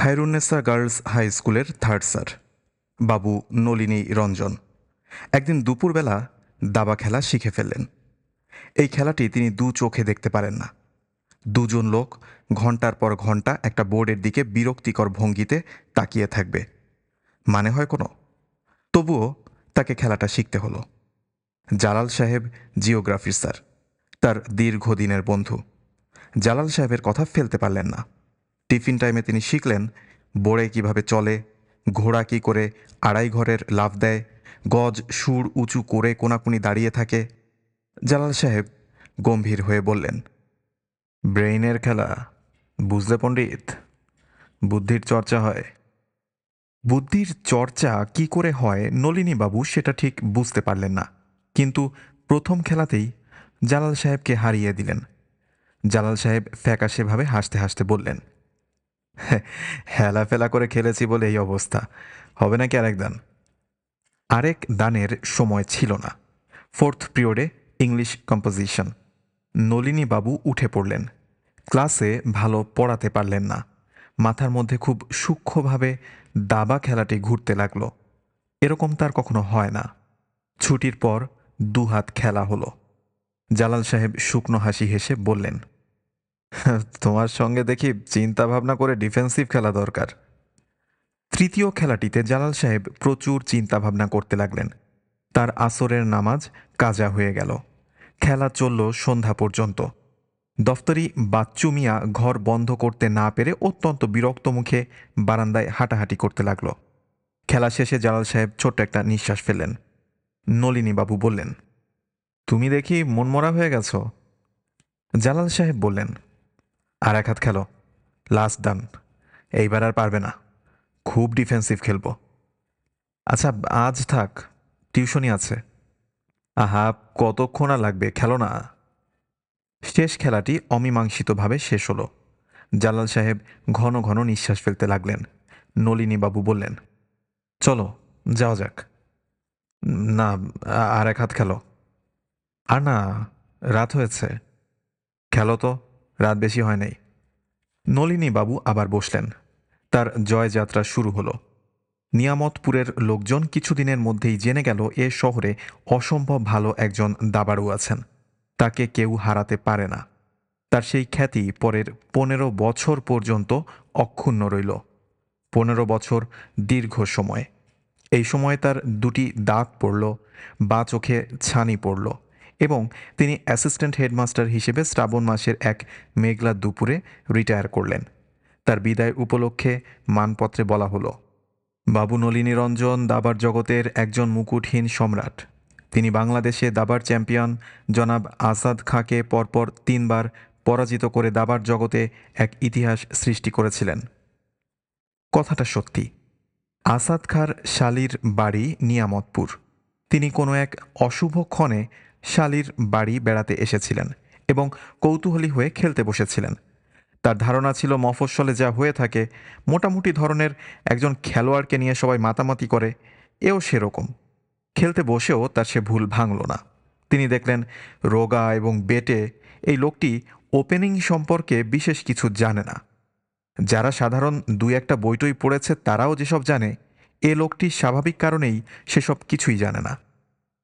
Khairunnesa girls high স্কুলের third sir, বাবু নলিনী রঞ্জন। একদিন দুপুরবেলা দাবা খেলা শিখে ফেললেন। এই খেলাটি তিনি দু চোখে দেখতে পারেন না। দুজন লোক ঘণ্টার পর ঘণ্টা একটা বোর্ডের দিকে বিরক্তিকর ভঙ্গিতে তাকিয়ে থাকবে। মানে হয় কোনো? তবুও তাকে খেলাটা শিখতে হলো। জালাল সাহেব জিওগ্রাফির স্যার, তার দীর্ঘদিনের বন্ধু। জালাল সাহেবের কথা ফেলতে পারলেন না। টিফিন টাইমে তিনি শিখলেন বোড়ে কীভাবে চলে, ঘোড়া কি করে আড়াই ঘরের লাভ দেয়, গজ, সুর উঁচু করে কোনাকুনি দাঁড়িয়ে থাকে। জালাল সাহেব গম্ভীর হয়ে বললেন, ব্রেইনের খেলা, বুঝলে পণ্ডিত? বুদ্ধির চর্চা হয়। বুদ্ধির চর্চা কি করে হয় নলিনীবাবু সেটা ঠিক বুঝতে পারলেন না, কিন্তু প্রথম খেলাতেই জালাল সাহেবকে হারিয়ে দিলেন। জালাল সাহেব ফ্যাকাশেভাবে হাসতে হাসতে বললেন হেলা ফেলা করে খেলেছি বলে এই অবস্থা। হবে নাকি আরেক দান? আরেক দানের সময় ছিল না। ফোর্থ পিরিয়ডে ইংলিশ কম্পোজিশন। নলিনী বাবু উঠে পড়লেন। ক্লাসে ভালো পড়াতে পারলেন না। মাথার মধ্যে খুব সূক্ষ্মভাবে দাবা খেলাটি ঘুরতে লাগল। এরকম তার কখনো হয় না। ছুটির পর দুহাত খেলা হলো। জালাল সাহেব শুকনো হাসি হেসে বললেন তোমার সঙ্গে দেখি চিন্তা ভাবনা করে ডিফেন্সিভ খেলা দরকার। তৃতীয় খেলাটিতে জালাল সাহেব প্রচুর চিন্তা ভাবনা করতে লাগলেন। তার আসরের নামাজ কাজা হয়ে গেল। খেলা চলল সন্ধ্যা পর্যন্ত। দফতরি বাচ্চু মিয়া ঘর বন্ধ করতে না পেরে অত্যন্ত বিরক্ত মুখে বারান্দায় হাঁটাহাঁটি করতে লাগল। খেলা শেষে জালাল সাহেব ছোট্ট একটা নিঃশ্বাস ফেললেন। নলিনীবাবু বললেন, তুমি দেখি মনমরা হয়ে গেছ? জালাল সাহেব বললেন আর এক হাত খেলো। Last done. এইবার আর পারবে না। খুব ডিফেন্সিভ খেলব। আচ্ছা আজ থাক। টিউশনই আছে। আহা, কতক্ষণ আর লাগবে? খেলো না। শেষ খেলাটি অমীমাংসিতভাবে শেষ হলো। জালাল সাহেব ঘন ঘন নিঃশ্বাস ফেলতে লাগলেন। নলিনীবাবু বললেন, চলো, যাওয়া যাক। না আর এক হাত খেলো। আর না, রাত হয়েছে। খেলো তো। রাত বেশি হয় নাই। নলিনী বাবু আবার বসলেন। তার জয়যাত্রা শুরু হলো। নিয়ামতপুরের লোকজন কিছুদিনের মধ্যেই জেনে গেল এ শহরে অসম্ভব ভালো একজন দাবাড়ু আছেন। তাকে কেউ হারাতে পারে না। তার সেই খ্যাতি পরের পনেরো বছর পর্যন্ত অক্ষুণ্ণ রইল। পনেরো বছর দীর্ঘ সময়। এই সময় তার দুটি দাঁত পড়ল, বা চোখে ছানি পড়ল। এবং তিনি অ্যাসিস্ট্যান্ট হেডমাস্টার হিসেবে শ্রাবণ মাসের এক মেঘলা দুপুরে রিটায়ার করলেন। তার বিদায় উপলক্ষে মানপত্রে বলা হলো, বাবু নলিনী রঞ্জন দাবার জগতের একজন মুকুটহীন সম্রাট। তিনি বাংলাদেশে দাবার চ্যাম্পিয়ন। জনাব আসাদ খাঁকে পরপর তিনবার পরাজিত করে দাবার জগতে এক ইতিহাস সৃষ্টি করেছিলেন। কথাটা সত্যি। আসাদ খাঁর শালির বাড়ি নিয়ামতপুর। তিনি কোনো এক অশুভ ক্ষণে শালির বাড়ি বেড়াতে এসেছিলেন এবং কৌতূহলী হয়ে খেলতে বসেছিলেন। তার ধারণা ছিল মফস্বলে যা হয়ে থাকে, মোটামুটি ধরনের একজন খেলোয়াড়কে নিয়ে সবাই মাতামাতি করে, এও সেরকম। খেলতে বসেও তার সে ভুল ভাঙল না। তিনি দেখলেন রোগা এবং বেটে এই লোকটি ওপেনিং সম্পর্কে বিশেষ কিছু জানে না। যারা সাধারণ দুই একটা বইটই পড়েছে তারাও যেসব জানে, এ লোকটি স্বাভাবিক কারণেই সেসব কিছুই জানে না।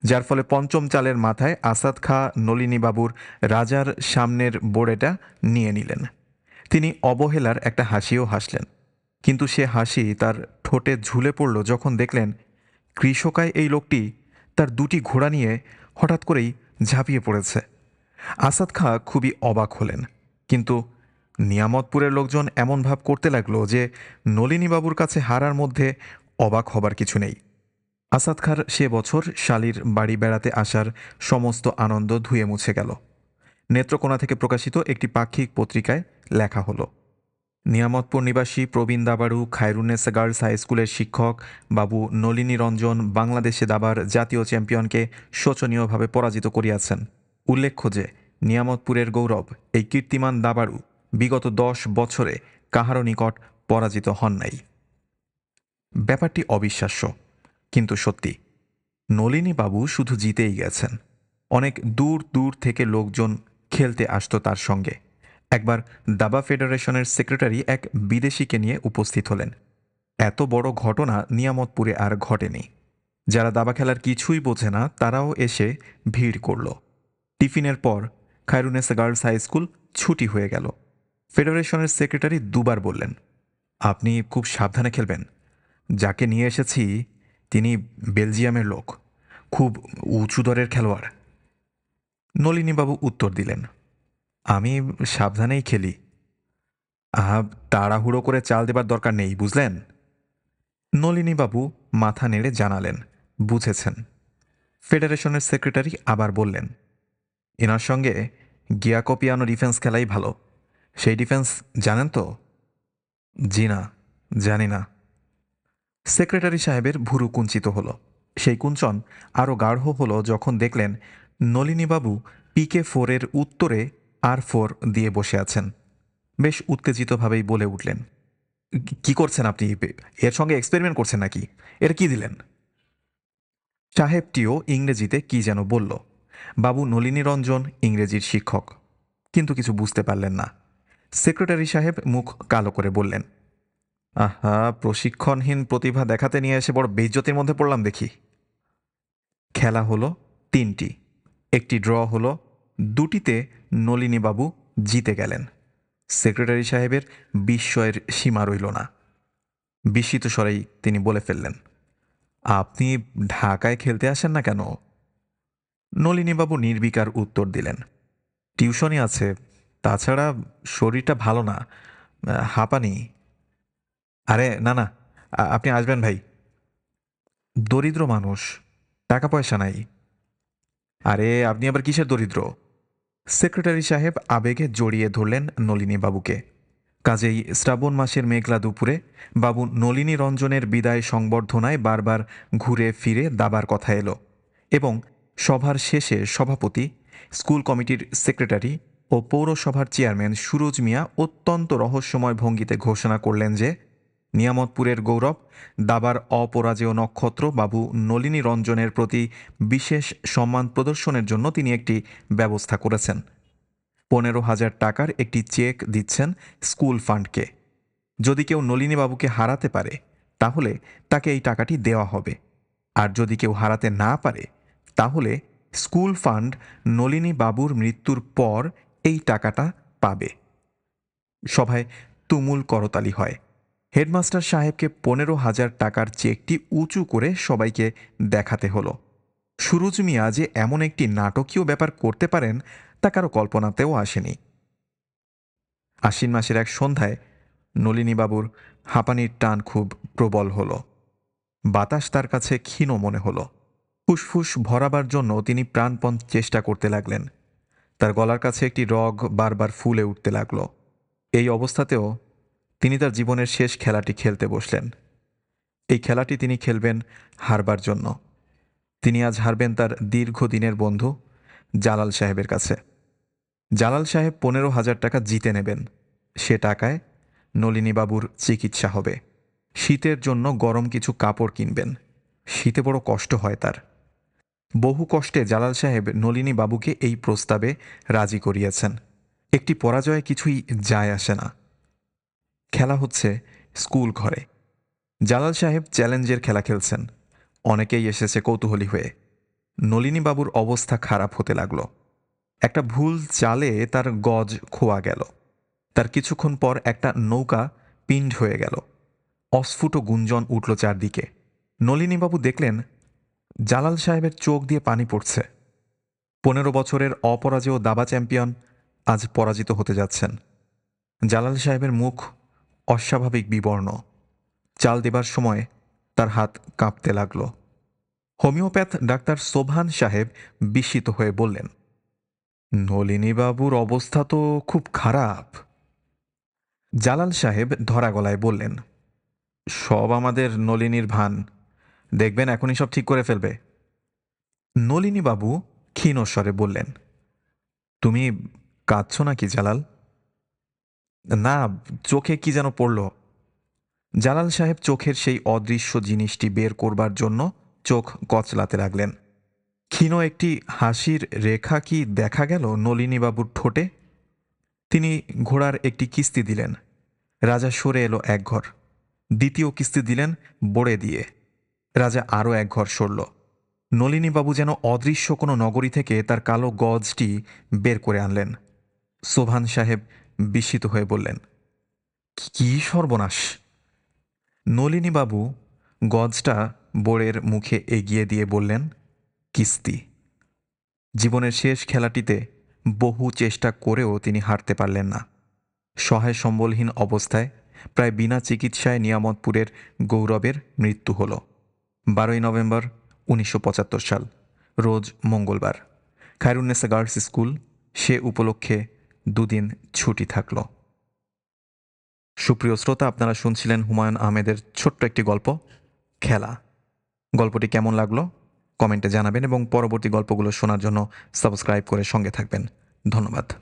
যার ফলে পঞ্চম চালের মাথায় আসাদ খা, নলিনীবাবুর রাজার সামনের বোড়েটা নিয়ে নিলেন। তিনি অবহেলার একটা হাসিও হাসলেন। কিন্তু সে হাসি তার ঠোঁটে ঝুলে পড়ল যখন দেখলেন কৃষকায় এই লোকটি তার দুটি ঘোড়া নিয়ে হঠাৎ করেই ঝাঁপিয়ে পড়েছে। আসাদ খাঁ খুবই অবাক হলেন, কিন্তু নিয়ামতপুরের লোকজন এমন ভাব করতে লাগল যে নলিনীবাবুর কাছে হারার মধ্যে অবাক হবার কিছু নেই। আসাদ খাঁর সে বছর শালির বাড়ি বেড়াতে আসার সমস্ত আনন্দ ধুয়ে মুছে গেল। নেত্রকোনা থেকে প্রকাশিত একটি পাক্ষিক পত্রিকায় লেখা হলো, নিয়ামতপুর নিবাসী প্রবীণ দাবাড়ু খায়রুন্নেসা গার্লস হাই স্কুলের শিক্ষক বাবু নলিনী রঞ্জন বাংলাদেশে দাবার জাতীয় চ্যাম্পিয়নকে শোচনীয়ভাবে পরাজিত করিয়াছেন। উল্লেখ্য যে, নিয়ামতপুরের গৌরব এই কীর্তিমান দাবাড়ু বিগত দশ বছরে কাহারও নিকট পরাজিত হন নাই। ব্যাপারটি অবিশ্বাস্য। কিন্তু সত্যি, নলিনী বাবু শুধু জিতেই গেছেন। অনেক দূর দূর থেকে লোকজন খেলতে আসতো তার সঙ্গে। একবার দাবা ফেডারেশনের সেক্রেটারি এক বিদেশিকে নিয়ে উপস্থিত হলেন। এত বড় ঘটনা নিয়ামতপুরে আর ঘটেনি। যারা দাবা খেলার কিছুই বোঝে না, তারাও এসে ভিড় করল। টিফিনের পর খায়রুনেসা গার্লস হাই স্কুল ছুটি হয়ে গেল। ফেডারেশনের সেক্রেটারি দুবার বললেন, আপনি খুব সাবধানে খেলবেন। যাকে নিয়ে এসেছি তিনি বেলজিয়ামের লোক, খুব উঁচু দরের খেলোয়াড়। নলিনীবাবু উত্তর দিলেন, আমি সাবধানেই খেলি। আহ, তাড়াহুড়ো করে চাল দেবার দরকার নেই, বুঝলেন? নলিনীবাবু মাথা নেড়ে জানালেন, বুঝেছেন। ফেডারেশনের সেক্রেটারি আবার বললেন, এনার সঙ্গে গিয়াকোপিয়ানো ডিফেন্স খেলাই ভালো। সেই ডিফেন্স জানেন তো? জি না, জানি না। সেক্রেটারি সাহেবের ভুরু কুঞ্চিত হলো। সেই কুঞ্চন আরও গাঢ় হলো যখন দেখলেন নলিনীবাবু পিকে ফোরের উত্তরে আর ফোর দিয়ে বসে আছেন। বেশ উত্তেজিতভাবেই বলে উঠলেন, "কি- করছেন আপনি? এর সঙ্গে এক্সপেরিমেন্ট করছেন নাকি? এর কি দিলেন? সাহেবটিও ইংরেজিতে কি যেন বলল। বাবু নলিনী রঞ্জন ইংরেজির শিক্ষক, কিন্তু কিছু বুঝতে পারলেন না। সেক্রেটারি সাহেব মুখ কালো করে বললেন আহা, প্রশিক্ষণহীন প্রতিভা দেখাতে নিয়ে এসে বড় বেজ্জতির মধ্যে পড়লাম দেখি। খেলা হলো তিনটি। একটি ড্র হলো, দুটিতে নলিনীবাবু জিতে গেলেন। সেক্রেটারি সাহেবের বিস্ময়ের সীমা রইল না। বিস্মিত স্বরেই তিনি বলে ফেললেন, আপনি ঢাকায় খেলতে আসেন না কেন? নলিনীবাবু নির্বিকার উত্তর দিলেন, টিউশনই আছে, তাছাড়া শরীরটা ভালো না, হাঁপানি। আরে, না না। আপনি আসবেন ভাই। দরিদ্র মানুষ টাকা পয়সা নাই। আরে, আপনি আবার কিসের দরিদ্র? সেক্রেটারি সাহেব আবেগে জড়িয়ে ধরলেন নলিনী বাবুকে। কাজেই শ্রাবণ মাসের মেঘলা দুপুরে বাবু নলিনী রঞ্জনের বিদায় সংবর্ধনায় বারবার ঘুরে ফিরে দাবার কথা এলো এবং সভার শেষে সভাপতি, স্কুল কমিটির সেক্রেটারি ও পৌরসভার চেয়ারম্যান সুরজ মিয়া অত্যন্ত রহস্যময় ভঙ্গিতে ঘোষণা করলেন যে নিয়ামতপুরের গৌরব, দাবার অপরাজেয় নক্ষত্র বাবু নলিনী রঞ্জনের প্রতি বিশেষ সম্মান প্রদর্শনের জন্য তিনি একটি ব্যবস্থা করেছেন। পনেরো হাজার টাকার একটি চেক দিচ্ছেন স্কুল ফান্ডকে। যদি কেউ নলিনীবাবুকে হারাতে পারে, তাহলে তাকে এই টাকাটি দেওয়া হবে। আর যদি কেউ হারাতে না পারে, তাহলে স্কুল ফান্ড নলিনী বাবুর মৃত্যুর পর এই টাকাটা পাবে। সভায় তুমুল করতালি হয়। হেডমাস্টার সাহেবকে পনেরো হাজার টাকার চেকটি উঁচু করে সবাইকে দেখাতে হলো। সুরজ মিয়া যে এমন একটি নাটকীয় ব্যাপার করতে পারেন, তা কারও কল্পনাতেও আসেনি। আশ্বিন মাসের এক সন্ধ্যায় নলিনীবাবুর হাঁপানির টান খুব প্রবল হল। বাতাস তার কাছে ক্ষীণ মনে হলো। ফুসফুস ভরাবার জন্য তিনি প্রাণপণ চেষ্টা করতে লাগলেন। তার গলার কাছে একটি রগ বারবার ফুলে উঠতে লাগল। এই অবস্থাতেও তিনি তার জীবনের শেষ খেলাটি খেলতে বসলেন। এই খেলাটি তিনি খেলবেন হারবার জন্য। তিনি আজ হারবেন তার দীর্ঘদিনের বন্ধু জালাল সাহেবের কাছে। জালাল সাহেব পনেরো হাজার টাকা জিতে নেবেন। সে টাকায় নলিনীবাবুর চিকিৎসা হবে। শীতের জন্য গরম কিছু কাপড় কিনবেন। শীতে বড় কষ্ট হয় তার। বহু কষ্টে জালাল সাহেব নলিনী বাবুকে এই প্রস্তাবে রাজি করিয়েছেন। একটি পরাজয়ে কিছুই যায় আসে না। খেলা হচ্ছে স্কুল ঘরে। জালাল সাহেব চ্যালেঞ্জের খেলা খেলছেন। অনেকেই এসেছে কৌতূহলী হয়ে। নলিনীবাবুর অবস্থা খারাপ হতে লাগল। একটা ভুল চালে তার গজ খোয়া গেল। তার কিছুক্ষণ পর একটা নৌকা পিণ্ড হয়ে গেল। অস্ফুট গুঞ্জন উঠল চারদিকে। নলিনীবাবু দেখলেন জালাল সাহেবের চোখ দিয়ে পানি পড়ছে। পনেরো বছরের অপরাজেয় দাবা চ্যাম্পিয়ন আজ পরাজিত হতে যাচ্ছেন। জালাল সাহেবের মুখ অস্বাভাবিক বিবর্ণ। চাল দেবার সময় তার হাত কাঁপতে লাগল। হোমিওপ্যাথ ডাক্তার সোভান সাহেব বিস্মিত হয়ে বললেন নলিনীবাবুর অবস্থা তো খুব খারাপ। জালাল সাহেব ধরা গলায় বললেন, সব আমাদের নলিনীর ভান। দেখবেন এখনই সব ঠিক করে ফেলবে। নলিনীবাবু ক্ষীণস্বরে বললেন, তুমি কাঁদছ নাকি জালাল? না, চোখে কি যেন পড়ল? জালাল সাহেব চোখের সেই অদৃশ্য জিনিসটি বের করবার জন্য চোখ কচলাতে লাগলেন। ক্ষীণ একটি হাসির রেখা কি দেখা গেল নলিনীবাবুর ঠোঁটে? তিনি ঘোড়ার একটি কিস্তি দিলেন। রাজা সরে এলো এক ঘর। দ্বিতীয় কিস্তি দিলেন বড়ে দিয়ে। রাজা আরও এক ঘর সরল। নলিনীবাবু যেন অদৃশ্য কোনো নগরী থেকে তার কালো গজটি বের করে আনলেন। সোভান সাহেব বিস্মিত হয়ে বললেন, কি সর্বনাশ! নলিনীবাবু গজটা বোরের মুখে এগিয়ে দিয়ে বললেন, কিস্তি। জীবনের শেষ খেলাটিতে বহু চেষ্টা করেও তিনি হারতে পারলেন না। সহায় সম্বলহীন অবস্থায় প্রায় বিনা চিকিৎসায় নিয়ামতপুরের গৌরবের মৃত্যু হল। বারোই নভেম্বর উনিশশো পঁচাত্তর সাল, রোজ মঙ্গলবার। খায়রুন্নেসা গার্লস স্কুল সে উপলক্ষে দুদিন ছুটি থাকল। সুপ্রিয় শ্রোতা, আপনারা শুনছিলেন হুমায়ুন আহমেদের ছোট্ট একটি গল্প, খেলা। গল্পটি কেমন লাগল? কমেন্টে জানাবেন এবং পরবর্তী গল্পগুলো শোনার জন্য সাবস্ক্রাইব করে সঙ্গে থাকবেন। ধন্যবাদ।